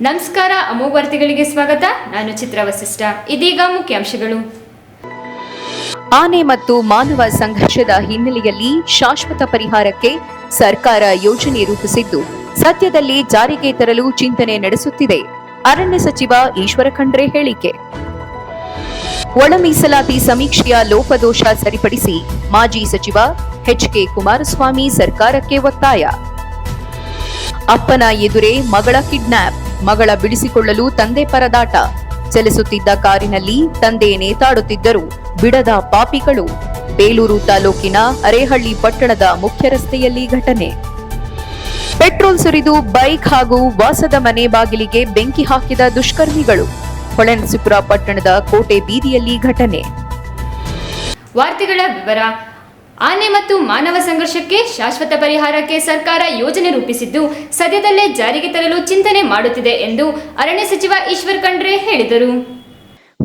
ನಮಸ್ಕಾರ ಅಮೋವರ್ತಿಗಳಿಗೆ ಸ್ವಾಗತ. ನಾನು ಚಿತ್ರ ವಸಿಷ್ಠ. ಇದೀಗ ಮುಖ್ಯಾಂಶಗಳು. ಆನೆ ಮತ್ತು ಮಾನವ ಸಂಘರ್ಷದ ಹಿನ್ನೆಲೆಯಲ್ಲಿ ಶಾಶ್ವತ ಪರಿಹಾರಕ್ಕೆ ಸರ್ಕಾರ ಯೋಜನೆ ರೂಪಿಸಿದ್ದು, ಸದ್ಯದಲ್ಲಿ ಜಾರಿಗೆ ತರಲು ಚಿಂತನೆ ನಡೆಸುತ್ತಿದೆ. ಅರಣ್ಯ ಸಚಿವ ಈಶ್ವರ ಖಂಡ್ರೆ ಹೇಳಿಕೆ. ಒಳ ಮೀಸಲಾತಿ ಸಮೀಕ್ಷೆಯ ಲೋಪದೋಷ ಸರಿಪಡಿಸಿ ಮಾಜಿ ಸಚಿವ ಎಚ್ಕೆ ಕುಮಾರಸ್ವಾಮಿ ಸರ್ಕಾರಕ್ಕೆ ಒತ್ತಾಯ. ಅಪ್ಪನ ಎದುರೇ ಮಗಳ ಕಿಡ್ನಾಪ್. ಮಗಳ ಬಿಡಿಸಿಕೊಳ್ಳಲು ತಂದೆ ಪರದಾಟ. ಚಲಿಸುತ್ತಿದ್ದ ಕಾರಿನಲ್ಲಿ ತಂದೆ ನೇತಾಡುತ್ತಿದ್ದರು. ಬಿಡದ ಪಾಪಿಗಳು. ಬೇಲೂರು ತಾಲೂಕಿನ ಅರೇಹಳ್ಳಿ ಪಟ್ಟಣದ ಮುಖ್ಯ ರಸ್ತೆಯಲ್ಲಿ ಘಟನೆ. ಪೆಟ್ರೋಲ್ ಸುರಿದು ಬೈಕ್ ಹಾಗೂ ವಾಸದ ಮನೆ ಬಾಗಿಲಿಗೆ ಬೆಂಕಿ ಹಾಕಿದ ದುಷ್ಕರ್ಮಿಗಳು. ಹೊಳೆನಸುಪುರ ಪಟ್ಟಣದ ಕೋಟೆ ಬೀದಿಯಲ್ಲಿ ಘಟನೆ. ವಾರ್ತೆಗಳ ವಿವರ ಆನೆ ಮತ್ತು ಮಾನವ ಸಂಘರ್ಷಕ್ಕೆ ಶಾಶ್ವತ ಪರಿಹಾರಕ್ಕೆ ಸರ್ಕಾರ ಯೋಜನೆ ರೂಪಿಸಿದ್ದು, ಸದ್ಯದಲ್ಲೇ ಜಾರಿಗೆ ತರಲು ಚಿಂತನೆ ಮಾಡುತ್ತಿದೆ ಎಂದು ಅರಣ್ಯ ಸಚಿವ ಈಶ್ವರ್ ಖಂಡ್ರೆ ಹೇಳಿದರು.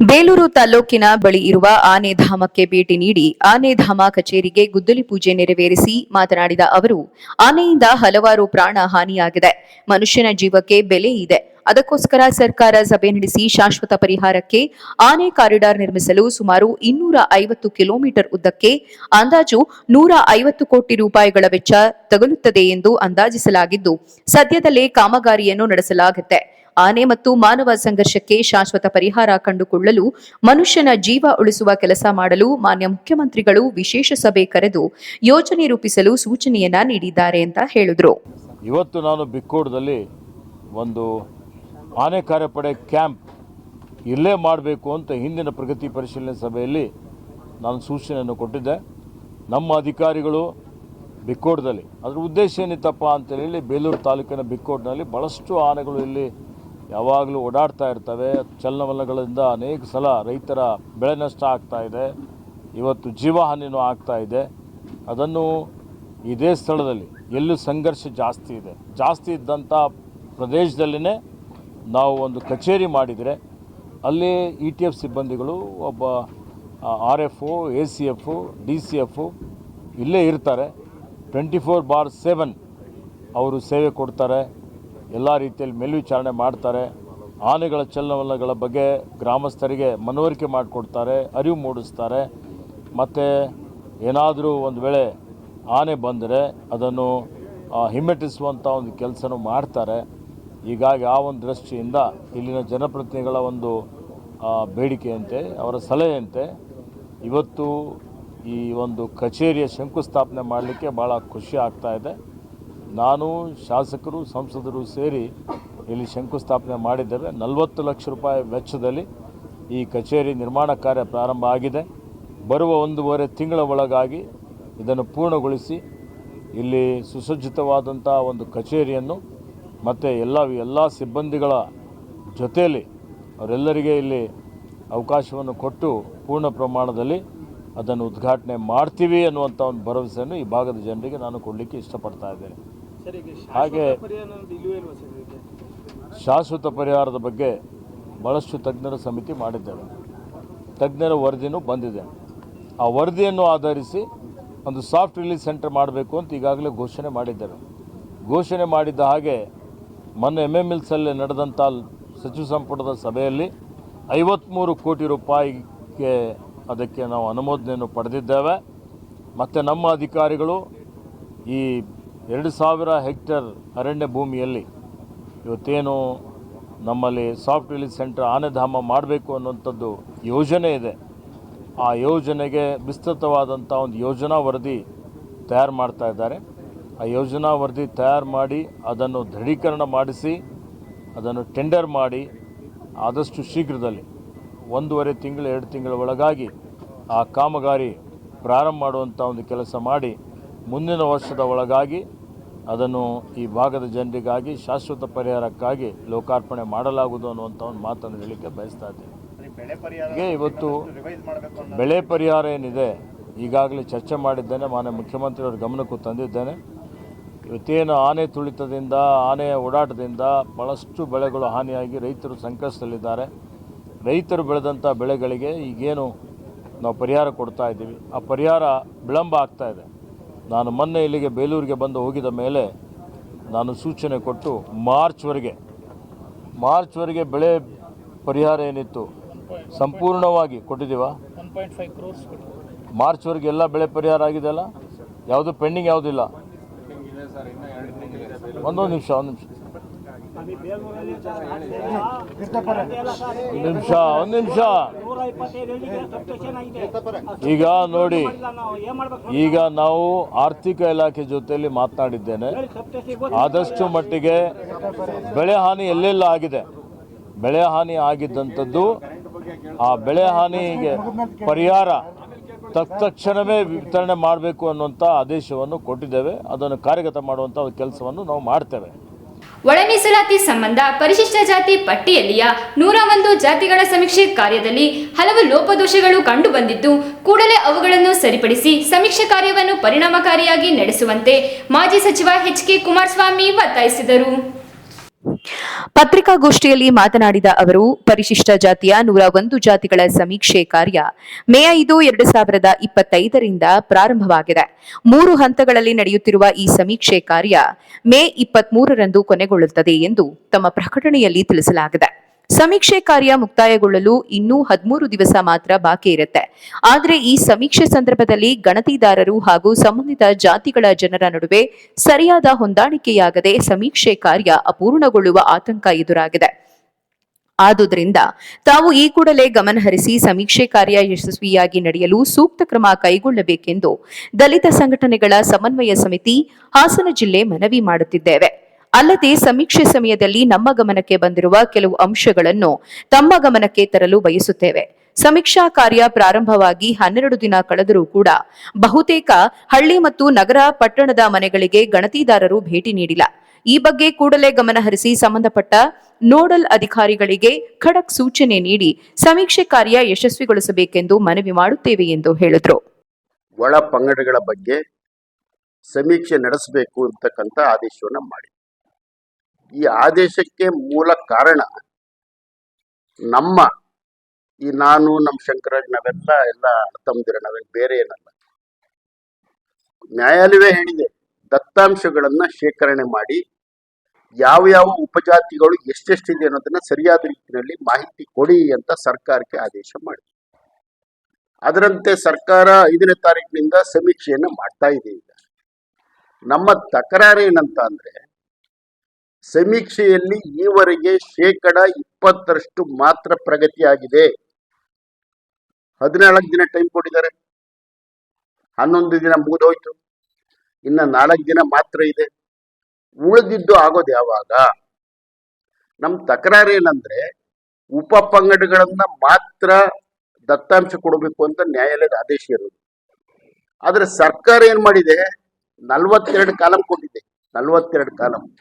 ಬೇಲೂರು ತಾಲೂಕಿನ ಬಳಿ ಇರುವ ಆನೆಧಾಮಕ್ಕೆ ಭೇಟಿ ನೀಡಿ ಆನೆಧಾಮ ಕಚೇರಿಗೆ ಗುದ್ದಲಿ ಪೂಜೆ ನೆರವೇರಿಸಿ ಮಾತನಾಡಿದ ಅವರು, ಆನೆಯಿಂದ ಹಲವಾರು ಪ್ರಾಣ ಹಾನಿಯಾಗಿದೆ. ಮನುಷ್ಯನ ಜೀವಕ್ಕೆ ಬೆಲೆ ಇದೆ. ಅದಕ್ಕೋಸ್ಕರ ಸರ್ಕಾರ ಸಭೆ ನಡೆಸಿ ಶಾಶ್ವತ ಪರಿಹಾರಕ್ಕೆ ಆನೆ ಕಾರಿಡಾರ್ ನಿರ್ಮಿಸಲು ಸುಮಾರು ಇನ್ನೂರ ಐವತ್ತು ಕಿಲೋಮೀಟರ್ ಉದ್ದಕ್ಕೆ ಅಂದಾಜು ನೂರ ಐವತ್ತು ಕೋಟಿ ರೂಪಾಯಿಗಳ ವೆಚ್ಚ ತಗಲುತ್ತದೆ ಎಂದು ಅಂದಾಜಿಸಲಾಗಿದ್ದು, ಸದ್ಯದಲ್ಲೇ ಕಾಮಗಾರಿಯನ್ನು ನಡೆಸಲಾಗುತ್ತೆ. ಆನೆ ಮತ್ತು ಮಾನವ ಸಂಘರ್ಷಕ್ಕೆ ಶಾಶ್ವತ ಪರಿಹಾರ ಕಂಡುಕೊಳ್ಳಲು, ಮನುಷ್ಯನ ಜೀವ ಉಳಿಸುವ ಕೆಲಸ ಮಾಡಲು ಮಾನ್ಯ ಮುಖ್ಯಮಂತ್ರಿಗಳು ವಿಶೇಷ ಸಭೆ ಕರೆದು ಯೋಜನೆ ರೂಪಿಸಲು ಸೂಚನೆಯನ್ನ ನೀಡಿದ್ದಾರೆ ಅಂತ ಹೇಳಿದ್ರು. ಇವತ್ತು ನಾನು ಬಿಕ್ಕೋಡದಲ್ಲಿ ಒಂದು ಆನೆ ಕಾರ್ಯಪಡೆ ಕ್ಯಾಂಪ್ ಇಲ್ಲೇ ಮಾಡಬೇಕು ಅಂತ ಹಿಂದಿನ ಪ್ರಗತಿ ಪರಿಶೀಲನೆ ಸಭೆಯಲ್ಲಿ ನಾನು ಸೂಚನೆಯನ್ನು ಕೊಟ್ಟಿದ್ದೆ. ನಮ್ಮ ಅಧಿಕಾರಿಗಳು ಬಿಕ್ಕೋಡದಲ್ಲಿ, ಅದರ ಉದ್ದೇಶ ಏನಿತ್ತಪ್ಪ ಅಂತೇಳಿ ಬೇಲೂರು ತಾಲೂಕಿನ ಬಿಕ್ಕೋಡ್ನಲ್ಲಿ ಭಾಳಷ್ಟು ಆನೆಗಳು ಇಲ್ಲಿ ಯಾವಾಗಲೂ ಓಡಾಡ್ತಾ ಇರ್ತವೆ. ಚಲನವಲನಗಳಿಂದ ಅನೇಕ ಸಲ ರೈತರ ಬೆಳೆ ನಷ್ಟ ಆಗ್ತಾ ಇದೆ. ಇವತ್ತು ಜೀವಹಾನಿನೂ ಇದೆ. ಅದನ್ನು ಇದೇ ಸ್ಥಳದಲ್ಲಿ ಎಲ್ಲೂ ಸಂಘರ್ಷ ಜಾಸ್ತಿ ಇದೆ. ಜಾಸ್ತಿ ಇದ್ದಂಥ ಪ್ರದೇಶದಲ್ಲಿನೇ ನಾವು ಒಂದು ಕಚೇರಿ ಮಾಡಿದರೆ ಅಲ್ಲಿ ಇ ಟಿ ಎಫ್ ಸಿಬ್ಬಂದಿಗಳು ಒಬ್ಬ R F A C F D C F ಇಲ್ಲೇ ಇರ್ತಾರೆ. ಟ್ವೆಂಟಿ ಫೋರ್ ಬಾರ್ ಸೆವೆನ್ ಅವರು ಸೇವೆ ಕೊಡ್ತಾರೆ. ಎಲ್ಲ ರೀತಿಯಲ್ಲಿ ಮೇಲ್ವಿಚಾರಣೆ ಮಾಡ್ತಾರೆ. ಆನೆಗಳ ಚಲನವಲನಗಳ ಬಗ್ಗೆ ಗ್ರಾಮಸ್ಥರಿಗೆ ಮನವರಿಕೆ ಮಾಡಿಕೊಡ್ತಾರೆ, ಅರಿವು ಮೂಡಿಸ್ತಾರೆ. ಮತ್ತು ಏನಾದರೂ ಒಂದು ವೇಳೆ ಆನೆ ಬಂದರೆ ಅದನ್ನು ಹಿಮ್ಮೆಟ್ಟಿಸುವಂಥ ಒಂದು ಕೆಲಸನೂ ಮಾಡ್ತಾರೆ. ಹೀಗಾಗಿ ಆ ಒಂದು ದೃಷ್ಟಿಯಿಂದ ಇಲ್ಲಿನ ಜನಪ್ರತಿನಿಧಿಗಳ ಒಂದು ಬೇಡಿಕೆಯಂತೆ, ಅವರ ಸಲಹೆಯಂತೆ ಇವತ್ತು ಈ ಒಂದು ಕಚೇರಿಯ ಶಂಕುಸ್ಥಾಪನೆ ಮಾಡಲಿಕ್ಕೆ ಭಾಳ ಖುಷಿ ಆಗ್ತಾ ಇದೆ. ನಾನು, ಶಾಸಕರು, ಸಂಸದರು ಸೇರಿ ಇಲ್ಲಿ ಶಂಕುಸ್ಥಾಪನೆ ಮಾಡಿದ್ದೇವೆ. ನಲವತ್ತು ಲಕ್ಷ ರೂಪಾಯಿ ವೆಚ್ಚದಲ್ಲಿ ಈ ಕಚೇರಿ ನಿರ್ಮಾಣ ಕಾರ್ಯ ಪ್ರಾರಂಭ ಆಗಿದೆ. ಬರುವ ಒಂದೂವರೆ ತಿಂಗಳ ಒಳಗಾಗಿ ಇದನ್ನು ಪೂರ್ಣಗೊಳಿಸಿ ಇಲ್ಲಿ ಸುಸಜ್ಜಿತವಾದಂಥ ಒಂದು ಕಚೇರಿಯನ್ನು ಮತ್ತು ಎಲ್ಲ ಎಲ್ಲ ಸಿಬ್ಬಂದಿಗಳ ಜೊತೆಯಲ್ಲಿ ಅವರೆಲ್ಲರಿಗೆ ಇಲ್ಲಿ ಅವಕಾಶವನ್ನು ಕೊಟ್ಟು ಪೂರ್ಣ ಪ್ರಮಾಣದಲ್ಲಿ ಅದನ್ನು ಉದ್ಘಾಟನೆ ಮಾಡ್ತೀವಿ ಅನ್ನುವಂಥ ಒಂದು ಭರವಸೆಯನ್ನು ಈ ಭಾಗದ ಜನರಿಗೆ ನಾನು ಕೊಡಲಿಕ್ಕೆ ಇಷ್ಟಪಡ್ತಾ ಇದ್ದೇನೆ. ಹಾಗೆ ಶಾಶ್ವತ ಪರಿಹಾರದ ಬಗ್ಗೆ ಭಾಳಷ್ಟು ತಜ್ಞರ ಸಮಿತಿ ಮಾಡಿದ್ದೇವೆ. ತಜ್ಞರ ವರದಿನೂ ಬಂದಿದೆ. ಆ ವರದಿಯನ್ನು ಆಧರಿಸಿ ಒಂದು ಸಾಫ್ಟ್ ರಿಲೀಸ್ ಸೆಂಟರ್ ಮಾಡಬೇಕು ಅಂತ ಈಗಾಗಲೇ ಘೋಷಣೆ ಮಾಡಿದ್ದೇವೆ ಘೋಷಣೆ ಮಾಡಿದ್ದ ಹಾಗೆ ಮೊನ್ನೆ ಎಂ ಎಂ ಎಲ್ಸಲ್ಲಿ ನಡೆದಂಥ ಸಚಿವ ಸಂಪುಟದ ಸಭೆಯಲ್ಲಿ ಐವತ್ತ್ಮೂರು ಕೋಟಿ ರೂಪಾಯಿಗೆ ಅದಕ್ಕೆ ನಾವು ಅನುಮೋದನೆಯನ್ನು ಪಡೆದಿದ್ದೇವೆ. ಮತ್ತು ನಮ್ಮ ಅಧಿಕಾರಿಗಳು ಈ ಎರಡು ಸಾವಿರ ಹೆಕ್ಟೇರ್ ಅರಣ್ಯ ಭೂಮಿಯಲ್ಲಿ ಇವತ್ತೇನು ನಮ್ಮಲ್ಲಿ ಸಾಫ್ಟ್ ರಿಲೀಸ್ ಸೆಂಟರ್ ಆನೆಧಾಮ ಮಾಡಬೇಕು ಅನ್ನುವಂಥದ್ದು ಯೋಜನೆ ಇದೆ. ಆ ಯೋಜನೆಗೆ ವಿಸ್ತೃತವಾದಂಥ ಒಂದು ಯೋಜನಾ ವರದಿ ತಯಾರು ಮಾಡ್ತಾ ಇದ್ದಾರೆ. ಆ ಯೋಜನಾ ವರದಿ ತಯಾರು ಮಾಡಿ ಅದನ್ನು ದೃಢೀಕರಣ ಮಾಡಿಸಿ, ಅದನ್ನು ಟೆಂಡರ್ ಮಾಡಿ ಆದಷ್ಟು ಶೀಘ್ರದಲ್ಲಿ, ಒಂದೂವರೆ ತಿಂಗಳು, ಎರಡು ತಿಂಗಳ ಒಳಗಾಗಿ ಆ ಕಾಮಗಾರಿ ಪ್ರಾರಂಭ ಮಾಡುವಂಥ ಒಂದು ಕೆಲಸ ಮಾಡಿ ಮುಂದಿನ ವರ್ಷದ ಒಳಗಾಗಿ ಅದನ್ನು ಈ ಭಾಗದ ಜನರಿಗಾಗಿ ಶಾಶ್ವತ ಪರಿಹಾರಕ್ಕಾಗಿ ಲೋಕಾರ್ಪಣೆ ಮಾಡಲಾಗುವುದು ಅನ್ನುವಂಥ ಒಂದು ಮಾತನ್ನು ಹೇಳಲಿಕ್ಕೆ ಬಯಸ್ತಾ ಇದ್ದೀನಿ. ಹೀಗೆ ಇವತ್ತು ಬೆಳೆ ಪರಿಹಾರ ಏನಿದೆ, ಈಗಾಗಲೇ ಚರ್ಚೆ ಮಾಡಿದ್ದೇನೆ, ಮಾನ್ಯ ಮುಖ್ಯಮಂತ್ರಿಯವರ ಗಮನಕ್ಕೂ ತಂದಿದ್ದೇನೆ. ಇವತ್ತೇನು ಆನೆ ತುಳಿತದಿಂದ ಆನೆಯ ಓಡಾಟದಿಂದ ಭಾಳಷ್ಟು ಬೆಳೆಗಳು ಹಾನಿಯಾಗಿ ರೈತರು ಸಂಕಷ್ಟದಲ್ಲಿದ್ದಾರೆ. ರೈತರು ಬೆಳೆದಂಥ ಬೆಳೆಗಳಿಗೆ ಈಗೇನು ನಾವು ಪರಿಹಾರ ಕೊಡ್ತಾ ಇದ್ದೀವಿ. ಆ ಪರಿಹಾರ ವಿಳಂಬ ಆಗ್ತಾ ಇದೆ. ನಾನು ಮೊನ್ನೆ ಇಲ್ಲಿಗೆ ಬೇಲೂರಿಗೆ ಬಂದು ಹೋಗಿದ ಮೇಲೆ ನಾನು ಸೂಚನೆ ಕೊಟ್ಟು ಮಾರ್ಚ್ವರೆಗೆ ಮಾರ್ಚ್ವರೆಗೆ ಬೆಳೆ ಪರಿಹಾರ ಏನಿತ್ತು? ಸಂಪೂರ್ಣವಾಗಿ ಕೊಟ್ಟಿದ್ದೀವ. ಮಾರ್ಚ್ವರೆಗೆ ಎಲ್ಲ ಬೆಳೆ ಪರಿಹಾರ ಆಗಿದೆಯಲ್ಲ? ಯಾವುದು ಪೆಂಡಿಂಗ್ ಯಾವುದಿಲ್ಲ. ಒಂದೊಂದು ನಿಮಿಷ, ಒಂದು ನಿಮಿಷ. ಒಂದು ನಿಮಿಷ ಒಂದು ನಿಮಿಷ. ಈಗ ನೋಡಿ, ಈಗ ನಾವು ಆರ್ಥಿಕ ಇಲಾಖೆ ಜೊತೆಯಲ್ಲಿ ಮಾತನಾಡಿದ್ದೇನೆ. ಆದಷ್ಟು ಮಟ್ಟಿಗೆ ಬೆಳೆ ಹಾನಿ ಎಲ್ಲೆಲ್ಲ ಆಗಿದೆ. ಬೆಳೆ ಹಾನಿ ಆಗಿದ್ದಂಥದ್ದು ಆ ಬೆಳೆ ಹಾನಿಗೆ ಪರಿಹಾರ ತತ್ಕ್ಷಣವೇ ವಿತರಣೆ ಮಾಡಬೇಕು ಅನ್ನುವಂಥ ಆದೇಶವನ್ನು ಕೊಟ್ಟಿದ್ದೇವೆ. ಅದನ್ನು ಕಾರ್ಯಗತ ಮಾಡುವಂಥ ಕೆಲಸವನ್ನು ನಾವು ಮಾಡ್ತೇವೆ. ಒಳ ಮೀಸಲಾತಿ ಸಂಬಂಧ ಪರಿಶಿಷ್ಟ ಜಾತಿ ಪಟ್ಟಿಯಲ್ಲಿಯ ನೂರ ಒಂದು ಜಾತಿಗಳ ಸಮೀಕ್ಷೆ ಕಾರ್ಯದಲ್ಲಿ ಹಲವು ಲೋಪದೋಷಗಳು ಕಂಡುಬಂದಿದ್ದು, ಕೂಡಲೇ ಅವುಗಳನ್ನು ಸರಿಪಡಿಸಿ ಸಮೀಕ್ಷೆ ಕಾರ್ಯವನ್ನು ಪರಿಣಾಮಕಾರಿಯಾಗಿ ನಡೆಸುವಂತೆ ಮಾಜಿ ಸಚಿವ ಎಚ್ ಕೆ ಕುಮಾರಸ್ವಾಮಿ ಒತ್ತಾಯಿಸಿದರು. ಪತ್ರಿಕಾಗೋಷ್ಠಿಯಲ್ಲಿ ಮಾತನಾಡಿದ ಅವರು, ಪರಿಶಿಷ್ಟ ಜಾತಿಯ ನೂರ ಒಂದು ಜಾತಿಗಳ ಸಮೀಕ್ಷೆ ಕಾರ್ಯ ಮೇ ಐದು, ಎರಡು ಸಾವಿರದ ಇಪ್ಪತ್ತೈದರಿಂದ ಪ್ರಾರಂಭವಾಗಿದೆ. ಮೂರು ಹಂತಗಳಲ್ಲಿ ನಡೆಯುತ್ತಿರುವ ಈ ಸಮೀಕ್ಷೆ ಕಾರ್ಯ ಮೇ ಇಪ್ಪತ್ಮೂರರಂದು ಕೊನೆಗೊಳ್ಳುತ್ತದೆ ಎಂದು ತಮ್ಮ ಪ್ರಕಟಣೆಯಲ್ಲಿ ತಿಳಿಸಲಾಗಿದೆ. ಸಮೀಕ್ಷೆ ಕಾರ್ಯ ಮುಕ್ತಾಯಗೊಳ್ಳಲು ಇನ್ನೂ ಹದಿಮೂರು ದಿವಸ ಮಾತ್ರ ಬಾಕಿ ಇರುತ್ತೆ. ಆದರೆ ಈ ಸಮೀಕ್ಷೆ ಸಂದರ್ಭದಲ್ಲಿ ಗಣತಿದಾರರು ಹಾಗೂ ಸಂಬಂಧಿತ ಜಾತಿಗಳ ಜನರ ನಡುವೆ ಸರಿಯಾದ ಹೊಂದಾಣಿಕೆಯಾಗದೆ ಸಮೀಕ್ಷೆ ಕಾರ್ಯ ಅಪೂರ್ಣಗೊಳ್ಳುವ ಆತಂಕ ಎದುರಾಗಿದೆ. ಆದುದರಿಂದ ತಾವು ಈ ಕೂಡಲೇ ಗಮನಹರಿಸಿ ಸಮೀಕ್ಷೆ ಕಾರ್ಯ ಯಶಸ್ವಿಯಾಗಿ ನಡೆಯಲು ಸೂಕ್ತ ಕ್ರಮ ಕೈಗೊಳ್ಳಬೇಕೆಂದು ದಲಿತ ಸಂಘಟನೆಗಳ ಸಮನ್ವಯ ಸಮಿತಿ ಹಾಸನ ಜಿಲ್ಲೆ ಮನವಿ ಮಾಡುತ್ತಿದ್ದೇವೆ. ಅಲ್ಲದೆ ಸಮೀಕ್ಷೆ ಸಮಯದಲ್ಲಿ ನಮ್ಮ ಗಮನಕ್ಕೆ ಬಂದಿರುವ ಕೆಲವು ಅಂಶಗಳನ್ನು ತಮ್ಮ ಗಮನಕ್ಕೆ ತರಲು ಬಯಸುತ್ತೇವೆ. ಸಮೀಕ್ಷಾ ಕಾರ್ಯ ಪ್ರಾರಂಭವಾಗಿ ಹನ್ನೆರಡು ದಿನ ಕಳೆದರೂ ಕೂಡ ಬಹುತೇಕ ಹಳ್ಳಿ ಮತ್ತು ನಗರ ಪಟ್ಟಣದ ಮನೆಗಳಿಗೆ ಗಣತಿದಾರರು ಭೇಟಿ ನೀಡಿಲ್ಲ. ಈ ಬಗ್ಗೆ ಕೂಡಲೇ ಗಮನಹರಿಸಿ ಸಂಬಂಧಪಟ್ಟ ನೋಡಲ್ ಅಧಿಕಾರಿಗಳಿಗೆ ಖಡಕ್ ಸೂಚನೆ ನೀಡಿ ಸಮೀಕ್ಷೆ ಕಾರ್ಯ ಯಶಸ್ವಿಗೊಳಿಸಬೇಕೆಂದು ಮನವಿ ಮಾಡುತ್ತೇವೆ ಎಂದು ಹೇಳಿದರು. ಒಳ ಪಂಗಡಗಳ ಬಗ್ಗೆ ಸಮೀಕ್ಷೆ ನಡೆಸಬೇಕು ಅಂತಕ್ಕಂಥ ಆದೇಶವನ್ನು ಮಾಡಿ ಈ ಆದೇಶಕ್ಕೆ ಮೂಲ ಕಾರಣ ನಮ್ಮ ಈ ನಾನು ನಮ್ಮ ಶಂಕರಾಜ್ ನಾವೆಲ್ಲ ಎಲ್ಲ ತಮ್ಮದಿರ ನಾವೇನು ಬೇರೆ ಏನಲ್ಲ. ನ್ಯಾಯಾಲಯವೇ ಹೇಳಿದೆ, ದತ್ತಾಂಶಗಳನ್ನ ಶೇಖರಣೆ ಮಾಡಿ ಯಾವ ಯಾವ ಉಪಜಾತಿಗಳು ಎಷ್ಟೆಷ್ಟಿದೆ ಅನ್ನೋದನ್ನ ಸರಿಯಾದ ರೀತಿಯಲ್ಲಿ ಮಾಹಿತಿ ಕೊಡಿ ಅಂತ ಸರ್ಕಾರಕ್ಕೆ ಆದೇಶ ಮಾಡಿದೆ. ಅದರಂತೆ ಸರ್ಕಾರ ಐದನೇ ತಾರೀಕಿನಿಂದ ಸಮೀಕ್ಷೆಯನ್ನು ಮಾಡ್ತಾ ಇದೆ ಈಗ. ನಮ್ಮ ತಕರಾರು ಏನಂತ ಅಂದ್ರೆ ಸಮೀಕ್ಷೆಯಲ್ಲಿ ಈವರೆಗೆ ಶೇಕಡ ಇಪ್ಪತ್ತರಷ್ಟು ಮಾತ್ರ ಪ್ರಗತಿಯಾಗಿದೆ. ಹದಿನಾಲ್ಕು ದಿನ ಟೈಮ್ ಕೊಟ್ಟಿದ್ದಾರೆ. ಹನ್ನೊಂದು ದಿನ ಮುಗಿದೋಯ್ತು. ಇನ್ನ ನಾಲ್ಕು ದಿನ ಮಾತ್ರ ಇದೆ. ಉಳಿದಿದ್ದು ಆಗೋದು ಯಾವಾಗ? ನಮ್ಮ ತಕರಾರು ಏನಂದ್ರೆ, ಉಪ ಪಂಗಡಗಳನ್ನ ಮಾತ್ರ ದತ್ತಾಂಶ ಕೊಡಬೇಕು ಅಂತ ನ್ಯಾಯಾಲಯದ ಆದೇಶ ಇರೋದು. ಆದ್ರೆ ಸರ್ಕಾರ ಏನ್ ಮಾಡಿದೆ? ನಲ್ವತ್ತೆರಡು ಕಾಲಂ ಕೊಟ್ಟಿದೆ. ನಲ್ವತ್ತೆರಡು ಕಾಲಂ.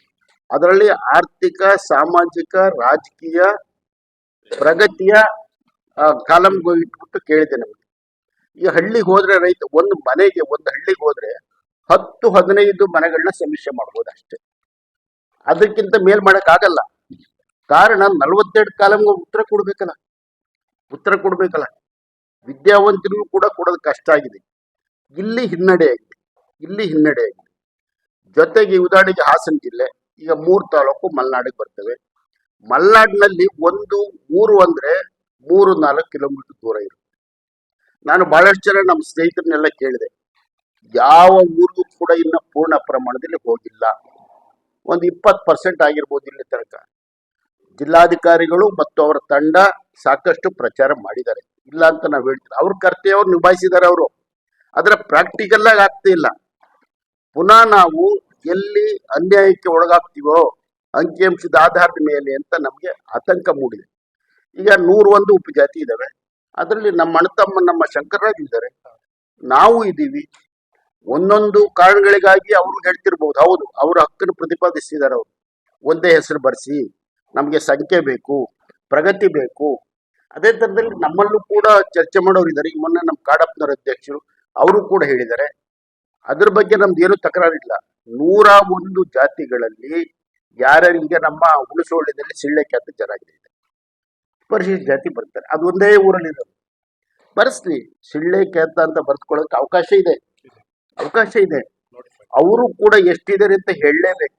ಅದರಲ್ಲಿ ಆರ್ಥಿಕ, ಸಾಮಾಜಿಕ, ರಾಜಕೀಯ ಪ್ರಗತಿಯ ಕಾಲಂ ಇಟ್ಬಿಟ್ಟು ಕೇಳಿದೆ ನಮಗೆ ಈ ಹಳ್ಳಿಗೆ ಹೋದ್ರೆ ರೈತ, ಒಂದು ಮನೆಗೆ, ಒಂದು ಹಳ್ಳಿಗೆ ಹೋದ್ರೆ ಹತ್ತು, ಹದಿನೈದು ಮನೆಗಳನ್ನ ಸಮೀಕ್ಷೆ ಮಾಡ್ಬೋದು ಅಷ್ಟೇ. ಅದಕ್ಕಿಂತ ಮೇಲ್ ಮಾಡಕ್ ಆಗಲ್ಲ. ಕಾರಣ ನಲ್ವತ್ತೆರಡು ಕಾಲಂಗೆ ಉತ್ತರ ಕೊಡ್ಬೇಕಲ್ಲ. ಉತ್ತರ ಕೊಡ್ಬೇಕಲ್ಲ. ವಿದ್ಯಾವಂತರಿಗೂ ಕೂಡ ಕೊಡೋದು ಕಷ್ಟ ಆಗಿದೆ. ಇಲ್ಲಿ ಹಿನ್ನಡೆ ಆಗಿದೆ. ಇಲ್ಲಿ ಹಿನ್ನಡೆ ಆಗಿದೆ. ಜೊತೆಗೆ ಉದಾಹರಣೆಗೆ ಹಾಸನ ಜಿಲ್ಲೆ. ಈಗ ಮೂರು ತಾಲೂಕು ಮಲೆನಾಡಿಗೆ ಬರ್ತವೆ. ಮಲೆನಾಡಿನಲ್ಲಿ ಒಂದು ಊರು ಅಂದ್ರೆ ಮೂರು, ನಾಲ್ಕು ಕಿಲೋಮೀಟರ್ ದೂರ ಇರುತ್ತೆ. ನಾನು ಬಹಳಷ್ಟು ಜನ ನಮ್ಮ ಸ್ನೇಹಿತರನ್ನೆಲ್ಲ ಕೇಳಿದೆ. ಯಾವ ಊರಿಗೂ ಕೂಡ ಇನ್ನ ಪೂರ್ಣ ಪ್ರಮಾಣದಲ್ಲಿ ಹೋಗಿಲ್ಲ. ಒಂದು ಇಪ್ಪತ್ತು ಪರ್ಸೆಂಟ್ ಆಗಿರ್ಬೋದು ಇಲ್ಲಿ ತನಕ. ಜಿಲ್ಲಾಧಿಕಾರಿಗಳು ಮತ್ತು ಅವರ ತಂಡ ಸಾಕಷ್ಟು ಪ್ರಚಾರ ಮಾಡಿದ್ದಾರೆ. ಇಲ್ಲ ಅಂತ ನಾವು ಹೇಳ್ತೀವಿ. ಅವ್ರ ಕರ್ತವ್ಯ ಅವ್ರು ನಿಭಾಯಿಸಿದ್ದಾರೆ ಅವರು. ಅದರ ಪ್ರಾಕ್ಟಿಕಲ್ ಆಗಿ ಆಗ್ತಾ ಪುನಃ ನಾವು ಎಲ್ಲಿ ಅನ್ಯಾಯಕ್ಕೆ ಒಳಗಾಗ್ತೀವೋ ಅಂಕಿಅಂಶದ ಆಧಾರದ ಮೇಲೆ ಅಂತ ನಮಗೆ ಆತಂಕ ಮೂಡಿದೆ. ಈಗ ನೂರ ಒಂದು ಉಪಜಾತಿ ಇದಾವೆ. ಅದರಲ್ಲಿ ನಮ್ಮ ಅಣ್ಣತಮ್ಮ, ನಮ್ಮ ಶಂಕರರಾಜ್ ಇದ್ದಾರೆ ನಾವು ಇದ್ದೀವಿ. ಒಂದೊಂದು ಕಾರಣಗಳಿಗಾಗಿ ಅವರು ಹೇಳ್ತಿರ್ಬೋದು. ಹೌದು, ಅವರ ಹಕ್ಕನ್ನು ಪ್ರತಿಪಾದಿಸಿದ್ದಾರೆ ಅವರು. ಒಂದೇ ಹೆಸರು ಬರೆಸಿ, ನಮಗೆ ಸಂಖ್ಯೆ ಬೇಕು, ಪ್ರಗತಿ ಬೇಕು. ಅದೇ ಥರದಲ್ಲಿ ನಮ್ಮಲ್ಲೂ ಕೂಡ ಚರ್ಚೆ ಮಾಡೋರು ಇದ್ದಾರೆ ಈ ಮೊನ್ನೆ ನಮ್ಮ ಕಾಡಪ್ಪನವರ ಅಧ್ಯಕ್ಷರು, ಅವರು ಕೂಡ ಹೇಳಿದ್ದಾರೆ. ಅದ್ರ ಬಗ್ಗೆ ನಮ್ದು ಏನು ತಕರಾರಿಲ್ಲ. ನೂರ ಒಂದು ಜಾತಿಗಳಲ್ಲಿ ಯಾರ್ಯಾರಿಗೆ ನಮ್ಮ ಹುಣಸೋಳ್ಯದಲ್ಲಿ ಸಿಳ್ಳೆ ಅಂತ ಚೆನ್ನಾಗಿದೆ ಪರಿಶಿಷ್ಟ ಜಾತಿ ಬರ್ತಾರೆ ಅದು ಒಂದೇ ಊರಲ್ಲಿ ಬರೆಸ್ಲಿ, ಸಿಳ್ಳೆ ಖ್ಯಾತ ಅಂತ ಬರ್ತ್ಕೊಳ್ಳೋಕೆ ಅವಕಾಶ ಇದೆ. ಅವಕಾಶ ಇದೆ. ಅವರು ಕೂಡ ಎಷ್ಟಿದ್ದಾರೆ ಅಂತ ಹೇಳಲೇಬೇಕು.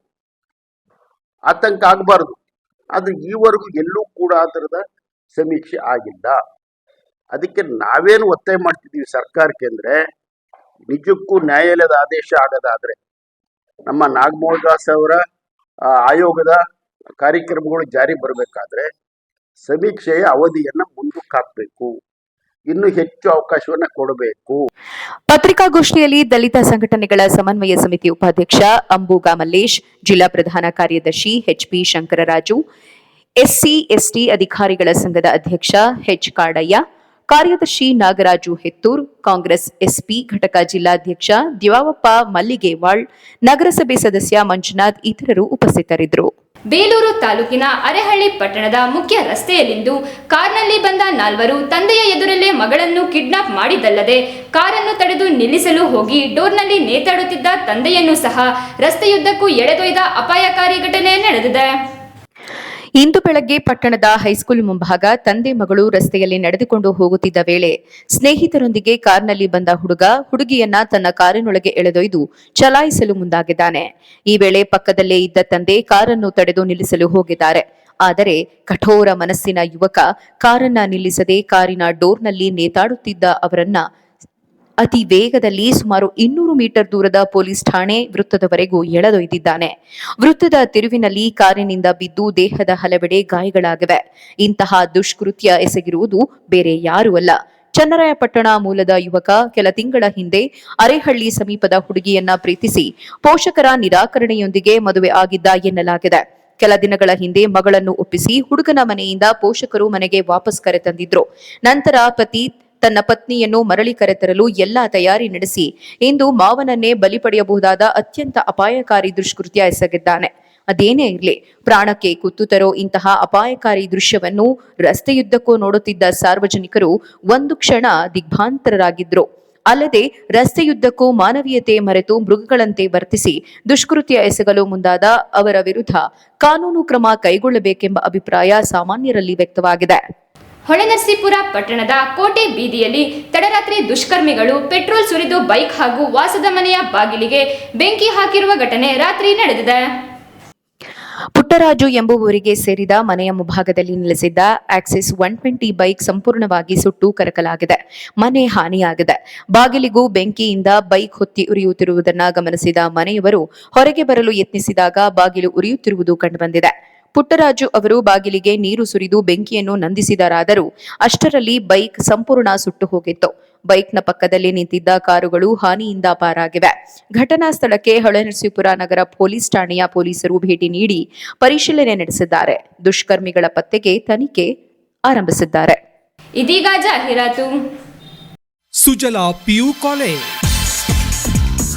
ಆತಂಕ ಆಗಬಾರ್ದು. ಆದ್ರೆ ಈವರೆಗೂ ಎಲ್ಲೂ ಕೂಡ ಆ ಥರದ ಸಮೀಕ್ಷೆ ಆಗಿಲ್ಲ. ಅದಕ್ಕೆ ನಾವೇನು ಒತ್ತಾಯ ಮಾಡ್ತಿದ್ದೀವಿ ಸರ್ಕಾರಕ್ಕೆ ಅಂದರೆ, ನಿಜಕ್ಕೂ ನ್ಯಾಯಾಲಯದ ಆದೇಶ ಆಗದಾದ್ರೆ ನಮ್ಮ ನಾಗಮೋಹನ್ ದಾಸ್ ಅವರ ಆಯೋಗದ ಕಾರ್ಯಕ್ರಮಗಳು ಜಾರಿ ಬರಬೇಕಾದ್ರೆ ಸಮೀಕ್ಷೆಯ ಅವಧಿಯನ್ನ ಮುಂದಕ್ಕೆ ಹಾಕಬೇಕು. ಇನ್ನು ಹೆಚ್ಚು ಅವಕಾಶವನ್ನ ಕೊಡಬೇಕು. ಪತ್ರಿಕಾಗೋಷ್ಠಿಯಲ್ಲಿ ದಲಿತ ಸಂಘಟನೆಗಳ ಸಮನ್ವಯ ಸಮಿತಿ ಉಪಾಧ್ಯಕ್ಷ ಅಂಬುಗಾ ಮಲ್ಲೇಶ್ ಜಿಲ್ಲಾ ಪ್ರಧಾನ ಕಾರ್ಯದರ್ಶಿ ಎಚ್ಪಿ ಶಂಕರರಾಜು, ಎಸ್ಸಿ, ಎಸ್ಟಿ ಅಧಿಕಾರಿಗಳ ಸಂಘದ ಅಧ್ಯಕ್ಷ ಎಚ್ ಕಾಡಯ್ಯ ಕಾರ್ಯದರ್ಶಿ ನಾಗರಾಜು ಹೆತ್ತೂರ್, ಕಾಂಗ್ರೆಸ್ ಎಸ್ಪಿ ಘಟಕ ಜಿಲ್ಲಾಧ್ಯಕ್ಷ ದಿವಾವಪ್ಪ ಮಲ್ಲಿಗೇವಾಳ್, ನಗರಸಭೆ ಸದಸ್ಯ ಮಂಜುನಾಥ್ ಇತರರು ಉಪಸ್ಥಿತರಿದ್ದರು. ಬೇಲೂರು ತಾಲೂಕಿನ ಅರೆಹಳ್ಳಿ ಪಟ್ಟಣದ ಮುಖ್ಯ ರಸ್ತೆಯಲ್ಲಿಂದು ಕಾರ್ನಲ್ಲಿ ಬಂದ ನಾಲ್ವರು ತಂದೆಯ ಎದುರಲ್ಲೇ ಮಗಳನ್ನು ಕಿಡ್ನಾಪ್ ಮಾಡಿದ್ದಲ್ಲದೆ ಕಾರನ್ನು ತಡೆದು ನಿಲ್ಲಿಸಲು ಹೋಗಿ ಡೋರ್ನಲ್ಲಿ ನೇತಾಡುತ್ತಿದ್ದ ತಂದೆಯನ್ನು ಸಹ ರಸ್ತೆಯುದ್ದಕ್ಕೂ ಎಳೆದೊಯ್ದ ಅಪಾಯಕಾರಿ ಘಟನೆ ನಡೆದಿದೆ. ಇಂದು ಬೆಳಗ್ಗೆ ಪಟ್ಟಣದ ಹೈಸ್ಕೂಲ್ ಮುಂಭಾಗ ತಂದೆ ಮಗಳು ರಸ್ತೆಯಲ್ಲಿ ನಡೆದುಕೊಂಡು ಹೋಗುತ್ತಿದ್ದ ವೇಳೆ ಸ್ನೇಹಿತರೊಂದಿಗೆ ಕಾರ್ನಲ್ಲಿ ಬಂದ ಹುಡುಗ ಹುಡುಗಿಯನ್ನ ತನ್ನ ಕಾರಿನೊಳಗೆ ಎಳೆದೊಯ್ದು ಚಲಾಯಿಸಲು ಮುಂದಾಗಿದ್ದಾನೆ. ಈ ವೇಳೆ ಪಕ್ಕದಲ್ಲೇ ಇದ್ದ ತಂದೆ ಕಾರನ್ನು ತಡೆದು ನಿಲ್ಲಿಸಲು ಹೋಗಿದ್ದಾರೆ. ಆದರೆ ಕಠೋರ ಮನಸ್ಸಿನ ಯುವಕ ಕಾರನ್ನ ನಿಲ್ಲಿಸದೆ ಕಾರಿನ ಡೋರ್ನಲ್ಲಿ ನೇತಾಡುತ್ತಿದ್ದ ಅವರನ್ನ ಅತಿ ವೇಗದಲ್ಲಿ ಸುಮಾರು ಇನ್ನೂರು ಮೀಟರ್ ದೂರದ ಪೊಲೀಸ್ ಠಾಣೆ ವೃತ್ತದವರೆಗೂ ಎಳೆದೊಯ್ದಿದ್ದಾನೆ. ವೃತ್ತದ ತಿರುವಿನಲ್ಲಿ ಕಾರಿನಿಂದ ಬಿದ್ದು ದೇಹದ ಹಲವೆಡೆ ಗಾಯಗಳಾಗಿವೆ. ಇಂತಹ ದುಷ್ಕೃತ್ಯ ಎಸಗಿರುವುದು ಬೇರೆ ಯಾರೂ ಅಲ್ಲ. ಚನ್ನರಾಯಪಟ್ಟಣ ಮೂಲದ ಯುವಕ ಕೆಲ ತಿಂಗಳ ಹಿಂದೆ ಅರೆಹಳ್ಳಿ ಸಮೀಪದ ಹುಡುಗಿಯನ್ನ ಪ್ರೀತಿಸಿ ಪೋಷಕರ ನಿರಾಕರಣೆಯೊಂದಿಗೆ ಮದುವೆ ಆಗಿದ್ದ ಎನ್ನಲಾಗಿದೆ. ಕೆಲ ದಿನಗಳ ಹಿಂದೆ ಮಗಳನ್ನು ಒಪ್ಪಿಸಿ ಹುಡುಗನ ಮನೆಯಿಂದ ಪೋಷಕರು ಮನೆಗೆ ವಾಪಸ್ ಕರೆತಂದಿದ್ರು. ನಂತರ ಪತಿ ತನ್ನ ಪತ್ನಿಯನ್ನು ಮರಳಿ ಕರೆತರಲು ಎಲ್ಲಾ ತಯಾರಿ ನಡೆಸಿ ಇಂದು ಮಾವನನ್ನೇ ಬಲಿ ಪಡೆಯಬಹುದಾದ ಅತ್ಯಂತ ಅಪಾಯಕಾರಿ ದುಷ್ಕೃತ್ಯ ಎಸಗಿದ್ದಾನೆ. ಅದೇನೇ ಇರಲಿ, ಪ್ರಾಣಕ್ಕೆ ಕುತ್ತು ತರೋ ಇಂತಹ ಅಪಾಯಕಾರಿ ದೃಶ್ಯವನ್ನು ರಸ್ತೆಯುದ್ದಕ್ಕೂ ನೋಡುತ್ತಿದ್ದ ಸಾರ್ವಜನಿಕರು ಒಂದು ಕ್ಷಣ ದಿಗ್ಭಾಂತರರಾಗಿದ್ರು ಅಲ್ಲದೆ ರಸ್ತೆಯುದ್ದಕ್ಕೂ ಮಾನವೀಯತೆ ಮರೆತು ಮೃಗಗಳಂತೆ ವರ್ತಿಸಿ ದುಷ್ಕೃತ್ಯ ಎಸಗಲು ಮುಂದಾದ ಅವರ ವಿರುದ್ಧ ಕಾನೂನು ಕ್ರಮ ಕೈಗೊಳ್ಳಬೇಕೆಂಬ ಅಭಿಪ್ರಾಯ ಸಾಮಾನ್ಯರಲ್ಲಿ ವ್ಯಕ್ತವಾಗಿದೆ. ಹೊಳೆನರಸೀಪುರ ಪಟ್ಟಣದ ಕೋಟೆ ಬೀದಿಯಲ್ಲಿ ತಡರಾತ್ರಿ ದುಷ್ಕರ್ಮಿಗಳು ಪೆಟ್ರೋಲ್ ಸುರಿದು ಬೈಕ್ ಹಾಗೂ ವಾಸದ ಮನೆಯ ಬಾಗಿಲಿಗೆ ಬೆಂಕಿ ಹಾಕಿರುವ ಘಟನೆ ರಾತ್ರಿ ನಡೆದಿದೆ. ಪುಟ್ಟರಾಜು ಎಂಬುವರಿಗೆ ಸೇರಿದ ಮನೆಯ ಮುಂಭಾಗದಲ್ಲಿ ನೆಲೆಸಿದ್ದ ಆಕ್ಸಿಸ್ ಒನ್ ಟ್ವೆಂಟಿ ಬೈಕ್ ಸಂಪೂರ್ಣವಾಗಿ ಸುಟ್ಟು ಕರಕಲಾಗಿದೆ. ಮನೆ ಹಾನಿಯಾಗಿದೆ. ಬಾಗಿಲಿಗೂ ಬೆಂಕಿಯಿಂದ ಬೈಕ್ ಹೊತ್ತಿ ಉರಿಯುತ್ತಿರುವುದನ್ನು ಗಮನಿಸಿದ ಮನೆಯವರು ಹೊರಗೆ ಬರಲು ಯತ್ನಿಸಿದಾಗ ಬಾಗಿಲು ಉರಿಯುತ್ತಿರುವುದು ಕಂಡುಬಂದಿದೆ. ಪುಟ್ಟರಾಜು ಅವರು ಬಾಗಿಲಿಗೆ ನೀರು ಸುರಿದು ಬೆಂಕಿಯನ್ನು ನಂದಿಸಿದರಾದರೂ ಅಷ್ಟರಲ್ಲಿ ಬೈಕ್ ಸಂಪೂರ್ಣ ಸುಟ್ಟು ಹೋಗಿತ್ತು. ಬೈಕ್ನ ಪಕ್ಕದಲ್ಲಿ ನಿಂತಿದ್ದ ಕಾರುಗಳು ಹಾನಿಯಿಂದ ಪಾರಾಗಿವೆ. ಘಟನಾ ಸ್ಥಳಕ್ಕೆ ಹೊಳೆನರಸೀಪುರ ನಗರ ಪೊಲೀಸ್ ಠಾಣೆಯ ಪೊಲೀಸರು ಭೇಟಿ ನೀಡಿ ಪರಿಶೀಲನೆ ನಡೆಸಿದ್ದಾರೆ. ದುಷ್ಕರ್ಮಿಗಳ ಪತ್ತೆಗೆ ತನಿಖೆ ಆರಂಭಿಸಿದ್ದಾರೆ. ಇದೀಗ ಜಾಹೀರಾತು. Sujala PU college.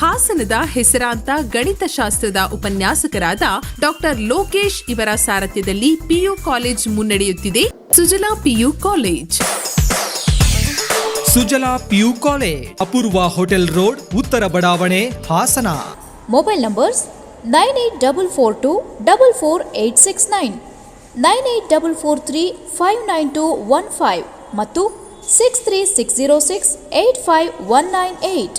ಹಾಸನದ ಹೆಸರಾಂತ ಗಣಿತಶಾಸ್ತ್ರದ ಉಪನ್ಯಾಸಕರಾದ ಡಾಕ್ಟರ್ ಲೋಕೇಶ್ ಇವರ ಸಾರಥ್ಯದಲ್ಲಿ ಪಿಯು ಕಾಲೇಜ್ ಮುನ್ನಡೆಯುತ್ತಿದೆ. Sujala PU college. Sujala PU college Apoorva hotel road ಉತ್ತರ ಬಡಾವಣೆ Hassan. Mobile numbers nine eight double four two double four eight six nine nine eight double four three five nine two one five ಮತ್ತು six three six zero six eight five one nine eight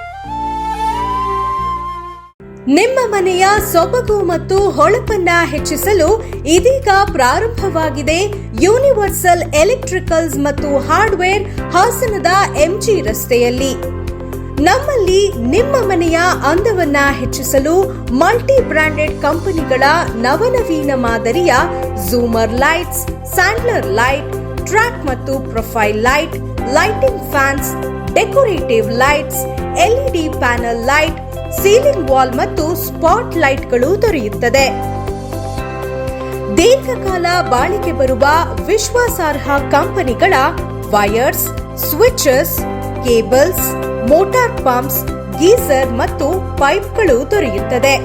ನಿಮ್ಮ ಮನೆಯ ಸೊಬಗು ಮತ್ತು ಹೊಳಪನ್ನ ಹೆಚ್ಚಿಸಲು ಇದೀಗ ಪ್ರಾರಂಭವಾಗಿದೆ universal electricals ಮತ್ತು ಹಾರ್ಡ್ವೇರ್ ಹಾಸನದ ಎಂಜಿ ರಸ್ತೆಯಲ್ಲಿ. ನಮ್ಮಲ್ಲಿ ನಿಮ್ಮ ಮನೆಯ ಅಂದವನ್ನ ಹೆಚ್ಚಿಸಲು ಮಲ್ಟಿ ಬ್ರಾಂಡೆಡ್ ಕಂಪನಿಗಳ ನವನವೀನ ಮಾದರಿಯ ಝೂಮರ್ ಲೈಟ್ಸ್, ಸ್ಯಾಂಡ್ಲರ್ ಲೈಟ್, ಟ್ರ್ಯಾಕ್ ಮತ್ತು profile light, lighting fans, decorative lights LED panel light ceiling wall ಮತ್ತು ಸ್ಪಾಟ್ ಲೈಟ್ಗಳು ದೊರೆಯುತ್ತದೆ. ದೀರ್ಘಕಾಲ ಬಾಳಿಕೆ ಬರುವ ವಿಶ್ವಾಸಾರ್ಹ ಕಂಪನಿಗಳ wires switches, cables, motor pumps, geyser ಮತ್ತು ಪೈಪ್ಗಳು ದೊರೆಯುತ್ತದೆ.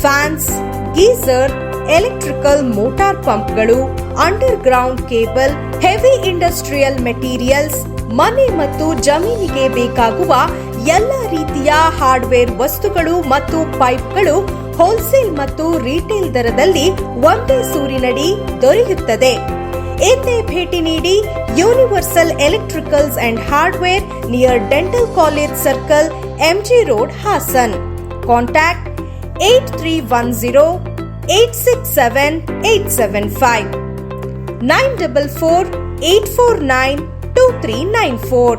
ಫ್ಯಾನ್ಸ್, ಗೀಸರ್, ಎಲೆಕ್ಟ್ರಿಕಲ್ ಮೋಟಾರ್ ಪಂಪ್ಗಳು underground cable, heavy industrial materials, ಮನೆ ಮತ್ತು ಜಮೀನಿಗೆ ಬೇಕಾಗುವ ಎಲ್ಲ ರೀತಿಯ ಹಾರ್ಡ್ವೇರ್ ವಸ್ತುಗಳು ಮತ್ತು ಪೈಪ್ಗಳು ಹೋಲ್ಸೇಲ್ ಮತ್ತು ರೀಟೇಲ್ ದರದಲ್ಲಿ ಒಂದೇ ಸೂರಿನಡಿ ದೊರೆಯುತ್ತದೆ. ಎಂದೇ ಭೇಟಿ ನೀಡಿ universal electricals and hardware near dental college circle MG road Hassan. Contact eight three one zero eight six seven eight seven five. Nine double four eight four nine two three nine four.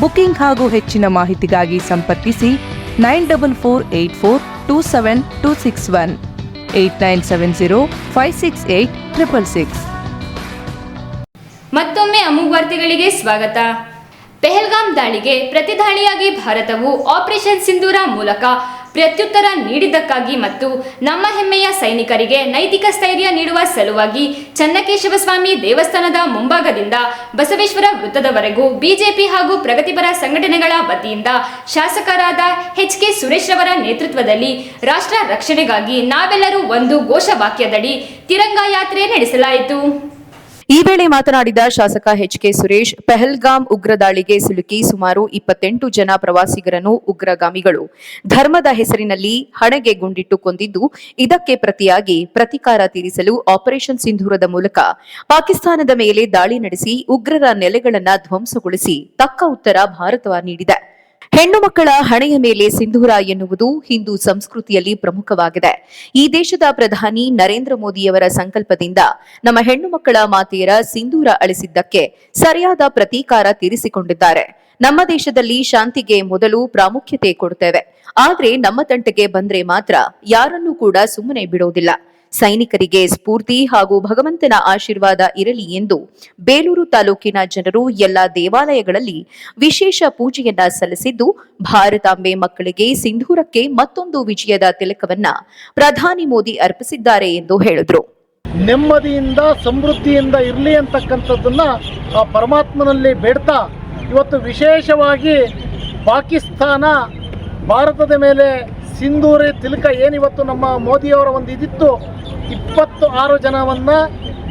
Booking ಹಾಗೂ ಹೆಚ್ಚಿನ ಮಾಹಿತಿಗಾಗಿ ಸಂಪರ್ಕಿಸಿ nine double four eight four two seven two six one, eight nine seven zero five six eight triple six. ಮತ್ತೊಮ್ಮೆ ಅಮೂಗ್ ವಾರ್ತೆಗಳಿಗೆ ಸ್ವಾಗತ. ಪೆಹಲ್ಗಾಮ್ ದಾಳಿಗೆ ಪ್ರತಿದಾಳಿಯಾಗಿ ಭಾರತವು operation ಸಿಂಧೂರ ಮೂಲಕ ಪ್ರತ್ಯುತ್ತರ ನೀಡಿದ್ದಕ್ಕಾಗಿ ಮತ್ತು ನಮ್ಮ ಹೆಮ್ಮೆಯ ಸೈನಿಕರಿಗೆ ನೈತಿಕ ಸ್ಥೈರ್ಯ ನೀಡುವ ಸಲುವಾಗಿ ಚನ್ನಕೇಶವ ಸ್ವಾಮಿ ದೇವಸ್ಥಾನದ ಮುಂಭಾಗದಿಂದ ಬಸವೇಶ್ವರ ವೃತ್ತದವರೆಗೂ ಬಿಜೆಪಿ ಹಾಗೂ ಪ್ರಗತಿಪರ ಸಂಘಟನೆಗಳ ವತಿಯಿಂದ ಶಾಸಕರಾದ ಎಚ್ ಕೆ ಸುರೇಶ್ ರವರ ನೇತೃತ್ವದಲ್ಲಿ ರಾಷ್ಟ್ರ ರಕ್ಷಣೆಗಾಗಿ ನಾವೆಲ್ಲರೂ ಒಂದು ಘೋಷವಾಕ್ಯದಡಿ ತಿರಂಗ ಯಾತ್ರೆ ನಡೆಸಲಾಯಿತು. ಈ ವೇಳೆ ಮಾತನಾಡಿದ ಶಾಸಕ ಎಚ್ ಕೆ ಸುರೇಶ್ ಪೆಹಲ್ಗಾಮ್ ಉಗ್ರ ದಾಳಿಗೆ ಸಿಲುಕಿ ಸುಮಾರು ಇಪ್ಪತ್ತೆಂಟು ಜನ ಪ್ರವಾಸಿಗರನ್ನು ಉಗ್ರಗಾಮಿಗಳು ಧರ್ಮದ ಹೆಸರಿನಲ್ಲಿ ಹಣೆಗೆ ಗುಂಡಿಟ್ಟು ಕೊಂದಿದ್ದು ಇದಕ್ಕೆ ಪ್ರತಿಯಾಗಿ ಪ್ರತಿಕಾರ ತೀರಿಸಲು ಆಪರೇಷನ್ ಸಿಂಧೂರದ ಮೂಲಕ ಪಾಕಿಸ್ತಾನದ ಮೇಲೆ ದಾಳಿ ನಡೆಸಿ ಉಗ್ರರ ನೆಲೆಗಳನ್ನು ಧ್ವಂಸಗೊಳಿಸಿ ತಕ್ಕ ಉತ್ತರ ಭಾರತ ನೀಡಿದೆ. ಹೆಣ್ಣು ಮಕ್ಕಳ ಹಣೆಯ ಮೇಲೆ ಸಿಂಧೂರ ಎನ್ನುವುದು ಹಿಂದೂ ಸಂಸ್ಕೃತಿಯಲ್ಲಿ ಪ್ರಮುಖವಾಗಿದೆ. ಈ ದೇಶದ ಪ್ರಧಾನಿ ನರೇಂದ್ರ ಮೋದಿಯವರ ಸಂಕಲ್ಪದಿಂದ ನಮ್ಮ ಹೆಣ್ಣು ಮಕ್ಕಳ ಮಾತೆಯರ ಸಿಂಧೂರ ಅಳಿಸಿದ್ದಕ್ಕೆ ಸರಿಯಾದ ಪ್ರತೀಕಾರ ತೀರಿಸಿಕೊಂಡಿದ್ದಾರೆ. ನಮ್ಮ ದೇಶದಲ್ಲಿ ಶಾಂತಿಗೆ ಮೊದಲು ಪ್ರಾಮುಖ್ಯತೆ ಕೊಡುತ್ತೇವೆ. ಆದರೆ ನಮ್ಮ ತಂಟೆಗೆ ಬಂದ್ರೆ ಮಾತ್ರ ಯಾರನ್ನೂ ಕೂಡ ಸುಮ್ಮನೆ ಬಿಡೋದಿಲ್ಲ. ಸೈನಿಕರಿಗೆ ಸ್ಫೂರ್ತಿ ಹಾಗೂ ಭಗವಂತನ ಆಶೀರ್ವಾದ ಇರಲಿ ಎಂದು ಬೇಲೂರು ತಾಲೂಕಿನ ಜನರು ಎಲ್ಲ ದೇವಾಲಯಗಳಲ್ಲಿ ವಿಶೇಷ ಪೂಜೆಯನ್ನ ಸಲ್ಲಿಸಿದ್ದು ಭಾರತಾಂಬೆ ಮಕ್ಕಳಿಗೆ ಸಿಂಧೂರಕ್ಕೆ ಮತ್ತೊಂದು ವಿಜಯದ ತಿಲಕವನ್ನ ಪ್ರಧಾನಿ ಮೋದಿ ಅರ್ಪಿಸಿದ್ದಾರೆ ಎಂದು ಹೇಳಿದ್ರು. ನೆಮ್ಮದಿಯಿಂದ, ಸಮೃದ್ಧಿಯಿಂದ ಇರಲಿ ಅಂತಕ್ಕಂಥದ್ದನ್ನ ಆ ಪರಮಾತ್ಮನಲ್ಲಿ ಬೇಡ್ತಾ, ಇವತ್ತು ವಿಶೇಷವಾಗಿ ಪಾಕಿಸ್ತಾನ ಭಾರತದ ಮೇಲೆ ಸಿಂಧೂರಿ ತಿಲಕ ಏನಿವತ್ತು ನಮ್ಮ ಮೋದಿಯವರ ಒಂದು ಇದಿತ್ತು? ಇಪ್ಪತ್ತು ಆರು ಜನವನ್ನ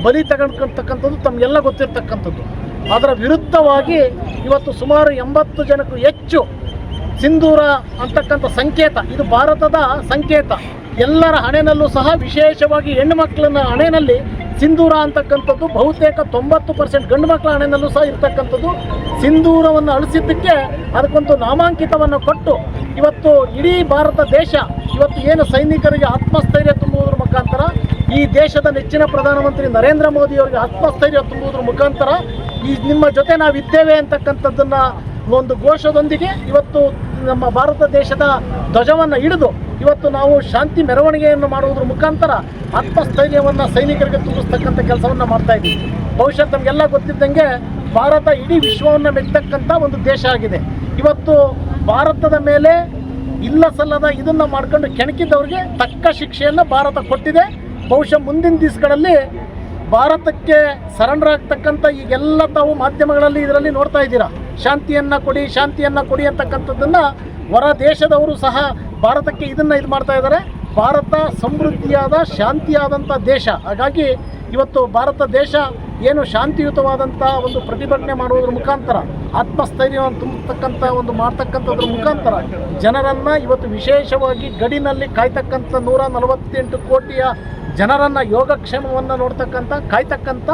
ಬಲಿ ತಗೊಂಡ್ಕೊಳ್ತಕ್ಕಂಥದ್ದು ತಮಗೆಲ್ಲ ಗೊತ್ತಿರ್ತಕ್ಕಂಥದ್ದು. ಅದರ ವಿರುದ್ಧವಾಗಿ ಇವತ್ತು ಸುಮಾರು ಎಂಬತ್ತು ಜನಕ್ಕೂ ಹೆಚ್ಚು ಸಿಂಧೂರ ಅಂತಕ್ಕಂಥ ಸಂಕೇತ, ಇದು ಭಾರತದ ಸಂಕೇತ. ಎಲ್ಲರ ಹಣೆನಲ್ಲೂ ಸಹ ವಿಶೇಷವಾಗಿ ಹೆಣ್ಣು ಮಕ್ಕಳನ್ನ ಹಣೆನಲ್ಲಿ ಸಿಂಧೂರ ಅಂತಕ್ಕಂಥದ್ದು ಬಹುತೇಕ ತೊಂಬತ್ತು ಪರ್ಸೆಂಟ್ ಗಂಡು ಮಕ್ಕಳ ಹಣೆಯಲ್ಲೂ ಸಹ ಇರ್ತಕ್ಕಂಥದ್ದು. ಸಿಂಧೂರವನ್ನು ಅಳಿಸಿದ್ದಕ್ಕೆ ಅದಕ್ಕೊಂದು ನಾಮಾಂಕಿತವನ್ನು ಕೊಟ್ಟು ಇವತ್ತು ಇಡೀ ಭಾರತ ದೇಶ ಇವತ್ತು ಏನು ಸೈನಿಕರಿಗೆ ಆತ್ಮಸ್ಥೈರ್ಯ ತುಂಬುವುದರ ಮುಖಾಂತರ, ಈ ದೇಶದ ನೆಚ್ಚಿನ ಪ್ರಧಾನಮಂತ್ರಿ ನರೇಂದ್ರ ಮೋದಿಯವರಿಗೆ ಆತ್ಮಸ್ಥೈರ್ಯ ತುಂಬುವುದರ ಮುಖಾಂತರ ಈ ನಿಮ್ಮ ಜೊತೆ ನಾವಿದ್ದೇವೆ ಅಂತಕ್ಕಂಥದ್ದನ್ನ ಒಂದು ಘೋಷದೊಂದಿಗೆ ಇವತ್ತು ನಮ್ಮ ಭಾರತ ದೇಶದ ಧ್ವಜವನ್ನು ಹಿಡಿದು ಇವತ್ತು ನಾವು ಶಾಂತಿ ಮೆರವಣಿಗೆಯನ್ನು ಮಾಡುವುದರ ಮುಖಾಂತರ ಆತ್ಮಸ್ಥೈರ್ಯವನ್ನು ಸೈನಿಕರಿಗೆ ತುಂಬಿಸ್ತಕ್ಕಂಥ ಕೆಲಸವನ್ನು ಮಾಡ್ತಾ ಇದ್ದೀವಿ. ಬಹುಶಃ ತಮಗೆಲ್ಲ ಗೊತ್ತಿದ್ದಂಗೆ ಭಾರತ ಇಡೀ ವಿಶ್ವವನ್ನು ಮೆಚ್ಚತಕ್ಕಂಥ ಒಂದು ದೇಶ ಆಗಿದೆ. ಇವತ್ತು ಭಾರತದ ಮೇಲೆ ಇಲ್ಲ ಸಲ್ಲದ ಇದನ್ನು ಮಾಡ್ಕೊಂಡು ಕೆಣಕಿದ್ದವ್ರಿಗೆ ತಕ್ಕ ಶಿಕ್ಷೆಯನ್ನು ಭಾರತ ಕೊಟ್ಟಿದೆ. ಬಹುಶಃ ಮುಂದಿನ ದಿವಸಗಳಲ್ಲಿ ಭಾರತಕ್ಕೆ ಸರೆಂಡರ್ ಆಗ್ತಕ್ಕಂಥ ಈಗೆಲ್ಲ ತಾವು ಮಾಧ್ಯಮಗಳಲ್ಲಿ ಇದರಲ್ಲಿ ನೋಡ್ತಾ ಇದ್ದೀರಾ? ಶಾಂತಿಯನ್ನು ಕೊಡಿ ಶಾಂತಿಯನ್ನು ಕೊಡಿ ಅಂತಕ್ಕಂಥದ್ದನ್ನು ಹೊರ ದೇಶದವರು ಸಹ ಭಾರತಕ್ಕೆ ಇದನ್ನು ಇದು ಮಾಡ್ತಾ ಇದ್ದಾರೆ. ಭಾರತ ಸಮೃದ್ಧಿಯಾದ, ಶಾಂತಿಯಾದಂಥ ದೇಶ. ಹಾಗಾಗಿ ಇವತ್ತು ಭಾರತ ದೇಶ ಏನು ಶಾಂತಿಯುತವಾದಂಥ ಒಂದು ಪ್ರತಿಭಟನೆ ಮಾಡುವುದರ ಮುಖಾಂತರ ಆತ್ಮಸ್ಥೈರ್ಯವನ್ನು ತುಂಬತಕ್ಕಂಥ ಒಂದು ಮಾಡ್ತಕ್ಕಂಥದ್ರ ಮುಖಾಂತರ ಜನರನ್ನು ಇವತ್ತು ವಿಶೇಷವಾಗಿ ಗಡಿನಲ್ಲಿ ಕಾಯ್ತಕ್ಕಂಥ ನೂರ ನಲವತ್ತೆಂಟು ಕೋಟಿಯ ಜನರನ್ನು ಯೋಗಕ್ಷೇಮವನ್ನು ನೋಡ್ತಕ್ಕಂಥ, ಕಾಯ್ತಕ್ಕಂಥ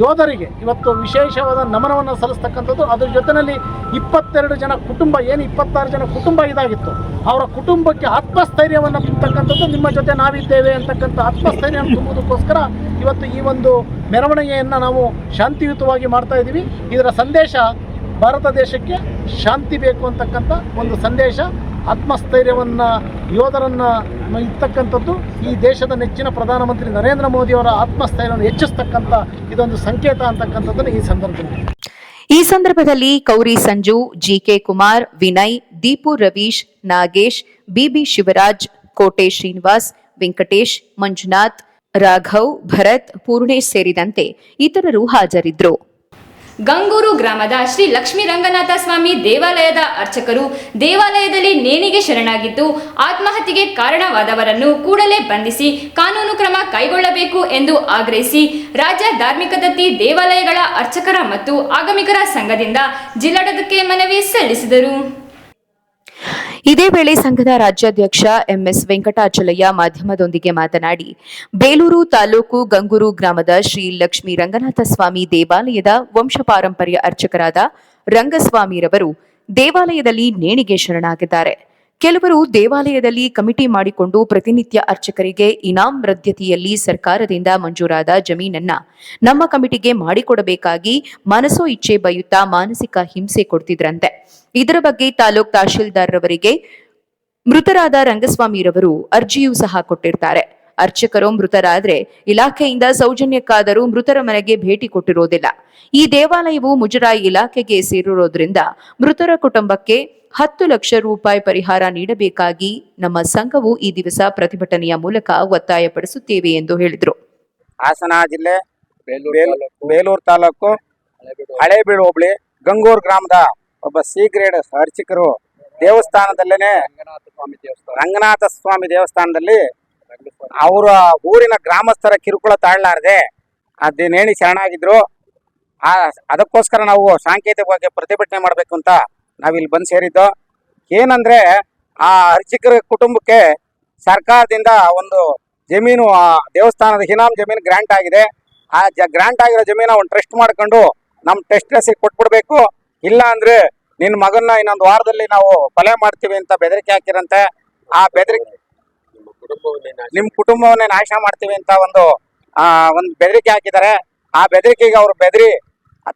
ಯೋಧರಿಗೆ ಇವತ್ತು ವಿಶೇಷವಾದ ನಮನವನ್ನು ಸಲ್ಲಿಸ್ತಕ್ಕಂಥದ್ದು. ಅದ್ರ ಜೊತೆಯಲ್ಲಿ ಇಪ್ಪತ್ತೆರಡು ಜನ ಕುಟುಂಬ, ಏನು ಇಪ್ಪತ್ತಾರು ಜನ ಕುಟುಂಬ ಇದಾಗಿತ್ತು, ಅವರ ಕುಟುಂಬಕ್ಕೆ ಆತ್ಮಸ್ಥೈರ್ಯವನ್ನು ತುಂಬತಕ್ಕಂಥದ್ದು ನಿಮ್ಮ ಜೊತೆ ನಾವಿದ್ದೇವೆ ಅಂತಕ್ಕಂಥ ಆತ್ಮಸ್ಥೈರ್ಯವನ್ನು ತುಂಬುವುದಕ್ಕೋಸ್ಕರ ಇವತ್ತು ಈ ಒಂದು ಮೆರವಣಿಗೆಯನ್ನು ನಾವು ಶಾಂತಿಯುತವಾಗಿ ಮಾಡ್ತಾ ಇದ್ದೀವಿ ಇದರ ಸಂದೇಶ ಭಾರತ ದೇಶಕ್ಕೆ ಶಾಂತಿ ಬೇಕು ಅಂತಕ್ಕಂಥ ಒಂದು ಸಂದೇಶ, ಆತ್ಮಸ್ಥೈರ್ಯವನ್ನು, ಯೋಧರನ್ನು ಇರ್ತಕ್ಕಂಥದ್ದು ಈ ದೇಶದ ನೆಚ್ಚಿನ ಪ್ರಧಾನಮಂತ್ರಿ ನರೇಂದ್ರ ಮೋದಿಯವರ ಆತ್ಮಸ್ಥೈರ್ಯವನ್ನು ಹೆಚ್ಚಿಸ್ತಕ್ಕಂಥ ಇದೊಂದು ಸಂಕೇತ ಅಂತಕ್ಕಂಥದ್ದನ್ನು ಈ ಸಂದರ್ಭದಲ್ಲಿ. ಈ ಸಂದರ್ಭದಲ್ಲಿ ಕೌರಿ ಸಂಜು, ಜಿಕೆ ಕುಮಾರ್, ವಿನಯ್, ದೀಪು ರವೀಶ್, ನಾಗೇಶ್, ಬಿಬಿ ಶಿವರಾಜ್, ಕೋಟೆ ಶ್ರೀನಿವಾಸ್, ವೆಂಕಟೇಶ್, ಮಂಜುನಾಥ್, ರಾಘವ್, ಭರತ್, ಪೂರ್ಣೇಶ್ ಸೇರಿದಂತೆ ಇತರರು ಹಾಜರಿದ್ದರು ಗಂಗೂರು ಗ್ರಾಮದ ಶ್ರೀ ಲಕ್ಷ್ಮೀ ರಂಗನಾಥ ಸ್ವಾಮಿ ದೇವಾಲಯದ ಅರ್ಚಕರು ದೇವಾಲಯದಲ್ಲಿ ನೇಣಿಗೆ ಶರಣಾಗಿದ್ದು ಆತ್ಮಹತ್ಯೆಗೆ ಕಾರಣವಾದವರನ್ನು ಕೂಡಲೇ ಬಂಧಿಸಿ ಕಾನೂನು ಕ್ರಮ ಕೈಗೊಳ್ಳಬೇಕು ಎಂದು ಆಗ್ರಹಿಸಿ ರಾಜ್ಯ ಧಾರ್ಮಿಕ ದತ್ತಿ ದೇವಾಲಯಗಳ ಅರ್ಚಕರ ಮತ್ತು ಆಗಮಿಕರ ಸಂಘದಿಂದ ಜಿಲ್ಲಾಡಳಿತಕ್ಕೆ ಮನವಿ ಸಲ್ಲಿಸಿದರು. ಇದೇ ವೇಳೆ ಸಂಘದ ರಾಜ್ಯಾಧ್ಯಕ್ಷ ಎಂಎಸ್ ವೆಂಕಟಾಚಲಯ್ಯ ಮಾಧ್ಯಮದೊಂದಿಗೆ ಮಾತನಾಡಿ, ಬೇಲೂರು ತಾಲೂಕು ಗಂಗೂರು ಗ್ರಾಮದ ಶ್ರೀ ಲಕ್ಷ್ಮೀ ರಂಗನಾಥ ಸ್ವಾಮಿ ದೇವಾಲಯದ ವಂಶಪಾರಂಪರ್ಯ ಅರ್ಚಕರಾದ ರಂಗಸ್ವಾಮಿರವರು ದೇವಾಲಯದಲ್ಲಿ ನೇಣಿಗೆ ಶರಣಾಗಿದ್ದಾರೆ. ಕೆಲವರು ದೇವಾಲಯದಲ್ಲಿ ಕಮಿಟಿ ಮಾಡಿಕೊಂಡು ಪ್ರತಿನಿತ್ಯ ಅರ್ಚಕರಿಗೆ ಇನಾಂ ರದ್ಯತೆಯಲ್ಲಿ ಸರ್ಕಾರದಿಂದ ಮಂಜೂರಾದ ಜಮೀನನ್ನ ನಮ್ಮ ಕಮಿಟಿಗೆ ಮಾಡಿಕೊಡಬೇಕಾಗಿ ಮನಸೋ ಇಚ್ಛೆ ಬಯುತ್ತಾ ಮಾನಸಿಕ ಹಿಂಸೆ ಕೊಡ್ತಿದ್ರಂತೆ. ಇದರ ಬಗ್ಗೆ ತಾಲೂಕ್ ತಹಶೀಲ್ದಾರ್ ರವರಿಗೆ ಮೃತರಾದ ರಂಗಸ್ವಾಮಿರವರು ಅರ್ಜಿಯೂ ಸಹ ಕೊಟ್ಟಿರ್ತಾರೆ. ಅರ್ಚಕರು ಮೃತರಾದ್ರೆ ಇಲಾಖೆಯಿಂದ ಸೌಜನ್ಯಕ್ಕಾದರೂ ಮೃತರ ಮನೆಗೆ ಭೇಟಿ ಕೊಟ್ಟಿರೋದಿಲ್ಲ. ಈ ದೇವಾಲಯವು ಮುಜರಾಯಿ ಇಲಾಖೆಗೆ ಸೇರಿರೋದ್ರಿಂದ ಮೃತರ ಕುಟುಂಬಕ್ಕೆ ಹತ್ತು ಲಕ್ಷ ರೂಪಾಯಿ ಪರಿಹಾರ ನೀಡಬೇಕಾಗಿ ನಮ್ಮ ಸಂಘವು ಈ ದಿವಸ ಪ್ರತಿಭಟನೆಯ ಮೂಲಕ ಒತ್ತಾಯಪಡಿಸುತ್ತೇವೆ ಎಂದು ಹೇಳಿದರು. ಹಾಸನ ಜಿಲ್ಲೆ ಬೇಲ್- ಬೇಲೂರು ತಾಲೂಕು, ಹಳೇಬೀಡು ಹೋಬಳಿ, ಗಂಗೂರು ಗ್ರಾಮದ ಒಬ್ಬ ಸಿ ಗ್ರೇಡ್ ಅರ್ಚಕರು ದೇವಸ್ಥಾನದಲ್ಲೇನೆ ರಂಗನಾಥ ಸ್ವಾಮಿ ದೇವಸ್ಥಾನದಲ್ಲಿ ಅವರ ಊರಿನ ಗ್ರಾಮಸ್ಥರ ಕಿರುಕುಳ ತಾಳಲಾರದೆ ಅದೇನೇಣಿ ಶರಣಾಗಿದ್ರು. ಆ, ಅದಕ್ಕೋಸ್ಕರ ನಾವು ಸಾಂಕೇತಿಕವಾಗಿ ಪ್ರತಿಭಟನೆ ಮಾಡಬೇಕು ಅಂತ ನಾವಿಲ್ಲಿ ಬಂದು ಸೇರಿದ್ದು. ಏನಂದ್ರೆ ಆ ಅರ್ಚಕರ ಕುಟುಂಬಕ್ಕೆ ಸರ್ಕಾರದಿಂದ ಒಂದು ಜಮೀನು ದೇವಸ್ಥಾನದ ಹಿನಾಮ್ ಜಮೀನು ಗ್ರಾಂಟ್ ಆಗಿದೆ. ಆ ಜ ಗ್ರಾಂಟ್ ಆಗಿರೋ ಜಮೀನ ಒಂದು ಟ್ರಸ್ಟ್ ಮಾಡ್ಕೊಂಡು ನಮ್ಮ ಟೆಸ್ಟ್ ರೆಸಿಗೆ ಕೊಟ್ಬಿಡ್ಬೇಕು. ಇಲ್ಲ ಅಂದ್ರೆ ನಿನ್ನ ಮಗನ್ನ ಇನ್ನೊಂದು ವಾರದಲ್ಲಿ ನಾವು ಕೊಲೆ ಮಾಡ್ತೀವಿ ಅಂತ ಬೆದರಿಕೆ ಹಾಕಿರಂತೆ. ಆ ಬೆದರಿಕೆ ನಿಮ್ಮ ಕುಟುಂಬವನ್ನೇ ನಾಶ ಮಾಡ್ತೀವಿ ಅಂತ ಒಂದು ಒಂದು ಬೆದರಿಕೆ ಹಾಕಿದ್ದಾರೆ. ಆ ಬೆದರಿಕೆಗೆ ಅವರು ಬೆದರಿ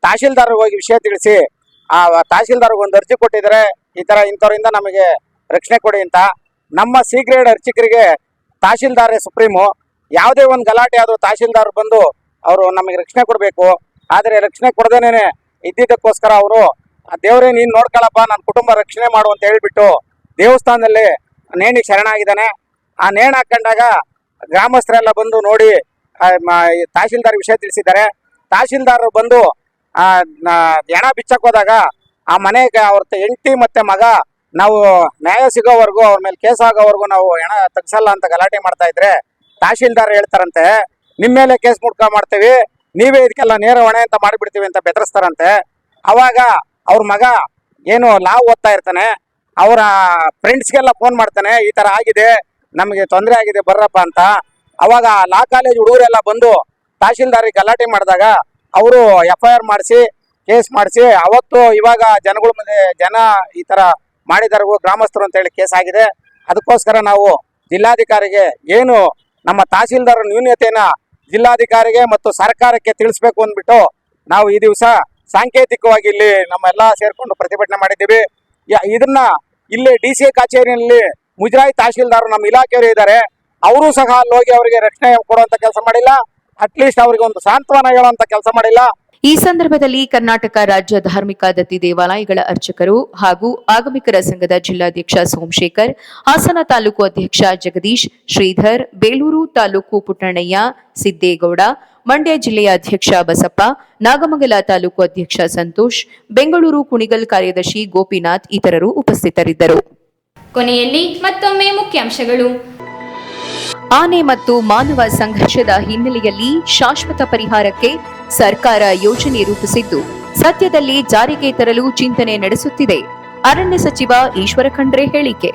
ತಹಶೀಲ್ದಾರ್ಗೆ ಹೋಗಿ ವಿಷಯ ತಿಳಿಸಿ ಆ ತಹಶೀಲ್ದಾರ್ಗೆ ಒಂದು ಅರ್ಜಿ ಕೊಟ್ಟಿದ್ದಾರೆ ಈ ತರ ಇಂಥವರಿಂದ ನಮಗೆ ರಕ್ಷಣೆ ಕೊಡಿ ಅಂತ. ನಮ್ಮ ಸಿ ಗ್ರೇಡ್ ಅರ್ಚಕರಿಗೆ ತಹಶೀಲ್ದಾರೇ ಸುಪ್ರೀಮು. ಯಾವುದೇ ಒಂದು ಗಲಾಟೆ ಆದರೂ ತಹಶೀಲ್ದಾರ್ ಬಂದು ಅವರು ನಮಗೆ ರಕ್ಷಣೆ ಕೊಡಬೇಕು. ಆದರೆ ರಕ್ಷಣೆ ಕೊಡದೇನೆ ಇದ್ದಿದ್ದಕ್ಕೋಸ್ಕರ ಅವರು, ದೇವರೇ, ನೀನು ನೋಡ್ಕೊಳಪ್ಪ ನನ್ನ ಕುಟುಂಬ ರಕ್ಷಣೆ ಮಾಡು ಅಂತ ಹೇಳಿಬಿಟ್ಟು ದೇವಸ್ಥಾನದಲ್ಲಿ ನೇಣಿಗೆ ಶರಣಾಗಿದ್ದಾನೆ. ಆ ನೇಣ ಹಾಕೊಂಡಾಗ ಗ್ರಾಮಸ್ಥರೆಲ್ಲ ಬಂದು ನೋಡಿ ತಹಶೀಲ್ದಾರ್ ವಿಷಯ ತಿಳಿಸಿದ್ದಾರೆ. ತಹಶೀಲ್ದಾರ್ ಬಂದು ಆ, ಹೆಣ ಬಿಚ್ಚಕ್ ಹೋದಾಗ ಆ ಮನೆಗೆ ಅವ್ರ ಹೆಂಡತಿ ಮತ್ತೆ ಮಗ ನಾವು ನ್ಯಾಯ ಸಿಗೋವರೆಗೂ ಅವ್ರ ಮೇಲೆ ಕೇಸ್ ಆಗೋವರೆಗೂ ನಾವು ಹೆಣ ತಗ್ಸಲ್ಲ ಅಂತ ಗಲಾಟೆ ಮಾಡ್ತಾ ಇದ್ರೆ ತಹಶೀಲ್ದಾರ್ ಹೇಳ್ತಾರಂತೆ ನಿಮ್ಮ ಮೇಲೆ ಕೇಸ್ ಮುಡ್ಕ ಮಾಡ್ತೀವಿ ನೀವೇ ಇದಕ್ಕೆಲ್ಲ ನೇರ ಹೊಣೆ ಅಂತ ಮಾಡಿಬಿಡ್ತೀವಿ ಅಂತ ಬೆದರಿಸ್ತಾರಂತೆ. ಅವಾಗ ಅವ್ರ ಮಗ ಏನು ಲಾವ್ ಓದ್ತಾ ಇರ್ತಾನೆ ಅವರ ಫ್ರೆಂಡ್ಸ್ಗೆಲ್ಲ ಫೋನ್ ಮಾಡ್ತಾನೆ ಈ ತರ ಆಗಿದೆ ನಮಗೆ ತೊಂದರೆ ಆಗಿದೆ ಬರ್ರಪ್ಪ ಅಂತ. ಅವಾಗ ಲಾ ಕಾಲೇಜ್ ಹುಡುಗರೆಲ್ಲ ಬಂದು ತಹಶೀಲ್ದಾರಿಗೆ ಗಲಾಟೆ ಮಾಡಿದಾಗ ಅವರು ಎಫ್ ಐ ಆರ್ ಮಾಡಿಸಿ, ಕೇಸ್ ಮಾಡಿಸಿ, ಅವತ್ತು ಇವಾಗ ಜನಗಳ ಮುಂದೆ ಜನ ಈ ತರ ಮಾಡಿದಾರೆ ಗ್ರಾಮಸ್ಥರು ಅಂತ ಹೇಳಿ ಕೇಸ್ ಆಗಿದೆ. ಅದಕ್ಕೋಸ್ಕರ ನಾವು ಜಿಲ್ಲಾಧಿಕಾರಿಗೆ ಏನು ನಮ್ಮ ತಹಸೀಲ್ದಾರ್ ನ್ಯೂನ್ಯತೆಯನ್ನ ಜಿಲ್ಲಾಧಿಕಾರಿಗೆ ಮತ್ತು ಸರ್ಕಾರಕ್ಕೆ ತಿಳಿಸ್ಬೇಕು ಅಂದ್ಬಿಟ್ಟು ನಾವು ಈ ದಿವಸ ಸಾಂಕೇತಿಕವಾಗಿ ಇಲ್ಲಿ ನಮ್ಮೆಲ್ಲ ಸೇರ್ಕೊಂಡು ಪ್ರತಿಭಟನೆ ಮಾಡಿದ್ದೀವಿ. ಇದನ್ನ ಇಲ್ಲಿ ಡಿ ಸಿ ಕಚೇರಿಯಲ್ಲಿ ಮುಜರಾಯಿ ತಹಶೀಲ್ದಾರ್ ನಮ್ಮ ಇಲಾಖೆಯವರು ಇದ್ದಾರೆ. ಅವರು ಸಹ ಅಲ್ಲಿ ಹೋಗಿ ಅವರಿಗೆ ರಕ್ಷಣೆ ಕೊಡುವಂತ ಕೆಲಸ ಮಾಡಿಲ್ಲ. ಅಟ್ಲೀಸ್ಟ್ ಅವರಿಗೆ ಒಂದು ಸಾಂತ್ವನ ಹೇಳುವಂತ ಕೆಲಸ ಮಾಡಿಲ್ಲ. ಈ ಸಂದರ್ಭದಲ್ಲಿ ಕರ್ನಾಟಕ ರಾಜ್ಯ ಧಾರ್ಮಿಕ ದತ್ತಿ ದೇವಾಲಯಗಳ ಅರ್ಚಕರು ಹಾಗೂ ಆಗಮಿಕರ ಸಂಘದ ಜಿಲ್ಲಾಧ್ಯಕ್ಷ ಸೋಮಶೇಖರ್ ಹಾಸನ ತಾಲೂಕು ಅಧ್ಯಕ್ಷ ಜಗದೀಶ್ ಶ್ರೀಧರ್ ಬೇಲೂರು ತಾಲೂಕು ಪುಟ್ಟಣ್ಣಯ್ಯ ಸಿದ್ದೇಗೌಡ ಮಂಡ್ಯ ಜಿಲ್ಲೆಯ ಅಧ್ಯಕ್ಷ ಬಸಪ್ಪ ನಾಗಮಂಗಲ ತಾಲೂಕು ಅಧ್ಯಕ್ಷ ಸಂತೋಷ್ ಬೆಂಗಳೂರು ಕುಣಿಗಲ್ ಕಾರ್ಯದರ್ಶಿ ಗೋಪಿನಾಥ್ ಇತರರು ಉಪಸ್ಥಿತರಿದ್ದರು. ಕೊನೆಯಲ್ಲಿ ಮತ್ತೊಮ್ಮೆ ಮುಖ್ಯಾಂಶಗಳು. ಆನೆ ಮತ್ತು ಮಾನವ ಸಂಘರ್ಷದ ಹಿನ್ನೆಲೆಯಲ್ಲಿ ಶಾಶ್ವತ ಪರಿಹಾರಕ್ಕೆ ಸರ್ಕಾರ ಯೋಜನೆ ರೂಪಿಸಿದ್ದು, ಸದ್ಯದಲ್ಲಿ ಜಾರಿಗೆ ತರಲು ಚಿಂತನೆ ನಡೆಸುತ್ತಿದೆ, ಅರಣ್ಯ ಸಚಿವ ಈಶ್ವರ ಖಂಡ್ರೆ ಹೇಳಿಕೆ.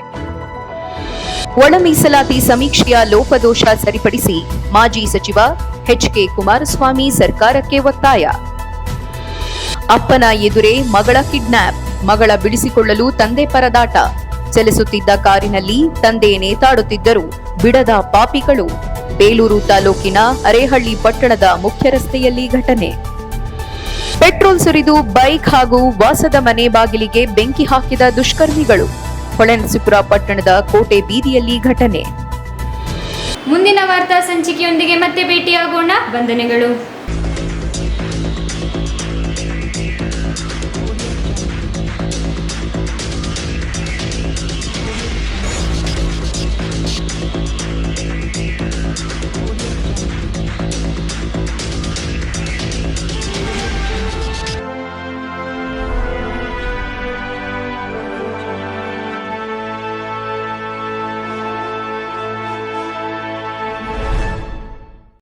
ಒಳ ಮೀಸಲಾತಿ ಸಮೀಕ್ಷೆಯ ಲೋಪದೋಷ ಸರಿಪಡಿಸಿ ಮಾಜಿ ಸಚಿವ ಎಚ್ಕೆ ಕುಮಾರಸ್ವಾಮಿ ಸರ್ಕಾರಕ್ಕೆ ಒತ್ತಾಯ. ಅಪ್ಪನ ಎದುರೇ ಮಗಳ ಕಿಡ್ನಾಪ್, ಮಗಳ ಬಿಡಿಸಿಕೊಳ್ಳಲು ತಂದೆ ಪರದಾಟ, ಚಲಿಸುತ್ತಿದ್ದ ಕಾರಿನಲ್ಲಿ ತಂದೆ ನೇತಾಡುತ್ತಿದ್ದರು. ಬಿಡದ ಪಾಪಿಗಳು. ಬೇಲೂರು ತಾಲೂಕಿನ ಅರೇಹಳ್ಳಿ ಪಟ್ಟಣದ ಮುಖ್ಯ ರಸ್ತೆಯಲ್ಲಿ ಘಟನೆ. ಪೆಟ್ರೋಲ್ ಸುರಿದು ಬೈಕ್ ಹಾಗೂ ವಾಸದ ಮನೆ ಬಾಗಿಲಿಗೆ ಬೆಂಕಿ ಹಾಕಿದ ದುಷ್ಕರ್ಮಿಗಳು. ಹೊಳೆನಸಿಪುರ ಪಟ್ಟಣದ ಕೋಟೆ ಬೀದಿಯಲ್ಲಿ ಘಟನೆ. ಮುಂದಿನ ವಾರ್ತಾ ಸಂಚಿಕೆಯೊಂದಿಗೆ ಮತ್ತೆ ಭೇಟಿಯಾಗೋಣ. ವಂದನೆಗಳು.